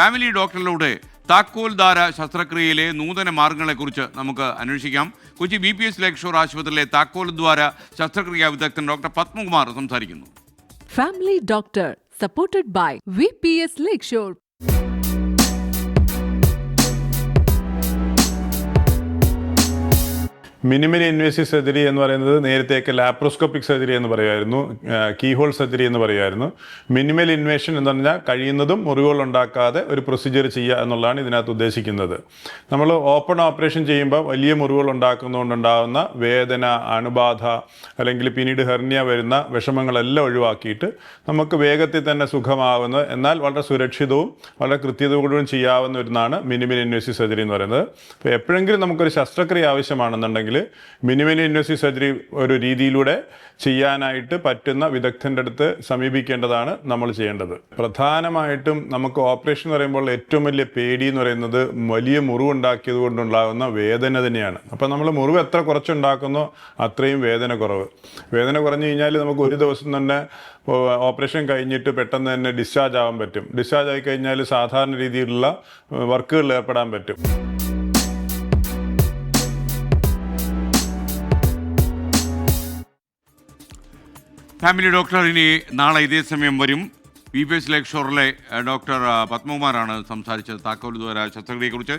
Family ഡോക്ടറിലൂടെ താക്കോൽദാര ശസ്ത്രക്രിയയിലെ നൂതന മാർഗങ്ങളെക്കുറിച്ച് നമുക്ക് അന്വേഷിക്കാം Kochi B P S Lakeshore ആശുപത്രിയിലെ താക്കോൽദ്വാര ശസ്ത്രക്രിയാ വിദഗ്ധൻ ഡോക്ടർ പത്മകുമാർ സംസാരിക്കുന്നു family doctor supported by V P S Lakeshore. Minimal invasive surgery എന്ന് പറയുന്നത് നേരത്തെയൊക്കെ ലാപ്രോസ്കോപ്പിക് സർജറി എന്ന് പറയുമായിരുന്നു കീഹോൾ സർജറി എന്ന് പറയുമായിരുന്നു. മിനിമൽ ഇൻവേഷൻ എന്ന് പറഞ്ഞാൽ കഴിയുന്നതും മുറിവുകൾ ഉണ്ടാക്കാതെ ഒരു പ്രൊസീജിയർ ചെയ്യുക എന്നുള്ളതാണ് ഇതിനകത്ത് ഉദ്ദേശിക്കുന്നത്. നമ്മൾ ഓപ്പൺ ഓപ്പറേഷൻ ചെയ്യുമ്പോൾ വലിയ മുറിവുകൾ ഉണ്ടാക്കുന്നതുകൊണ്ടുണ്ടാകുന്ന വേദന അണുബാധ അല്ലെങ്കിൽ പിന്നീട് ഹെർണിയ വരുന്ന വിഷമങ്ങളെല്ലാം ഒഴിവാക്കിയിട്ട് നമുക്ക് വേഗത്തിൽ തന്നെ സുഖമാവുന്ന എന്നാൽ വളരെ സുരക്ഷിതവും വളരെ കൃത്യതയോടും ചെയ്യാവുന്ന ഒന്നാണ് മിനിമൽ ഇൻവേസീവ് സർജറി എന്ന് പറയുന്നത്. അപ്പോൾ എപ്പോഴെങ്കിലും നമുക്കൊരു ശസ്ത്രക്രിയ ആവശ്യമാണെന്നുണ്ടെങ്കിൽ മിനിമൽ ഇൻവേസീവ് സർജറി ഒരു രീതിയിലൂടെ ചെയ്യാനായിട്ട് പറ്റുന്ന വിദഗ്ധന്റെ അടുത്ത് സമീപിക്കേണ്ടതാണ് നമ്മൾ ചെയ്യേണ്ടത്. പ്രധാനമായിട്ടും നമുക്ക് ഓപ്പറേഷൻ എന്ന് പറയുമ്പോൾ ഏറ്റവും വലിയ പേടി എന്ന് പറയുന്നത് വലിയ മുറിവുണ്ടാക്കിയത് കൊണ്ടുണ്ടാകുന്ന വേദന തന്നെയാണ്. അപ്പം നമ്മൾ മുറിവ് എത്ര കുറച്ചുണ്ടാക്കുന്നോ അത്രയും വേദന കുറവ്. വേദന കുറഞ്ഞു കഴിഞ്ഞാൽ നമുക്ക് ഒരു ദിവസം തന്നെ ഓപ്പറേഷൻ കഴിഞ്ഞിട്ട് പെട്ടെന്ന് തന്നെ ഡിസ്ചാർജ് ആവാൻ പറ്റും. ഡിസ്ചാർജ് ആയി കഴിഞ്ഞാൽ സാധാരണ രീതിയിലുള്ള വർക്കുകളിൽ ഏർപ്പെടാൻ പറ്റും. ഫാമിലി ഡോക്ടർ ഇനി നാളെ ഇതേ സമയം വരും. ബി പി എസ് ലേക്ഷോറിലെ ഡോക്ടർ പത്മകുമാറാണ് സംസാരിച്ചത്. താക്കോൽ ദ്വാര ശസ്ത്രക്രിയയെക്കുറിച്ച്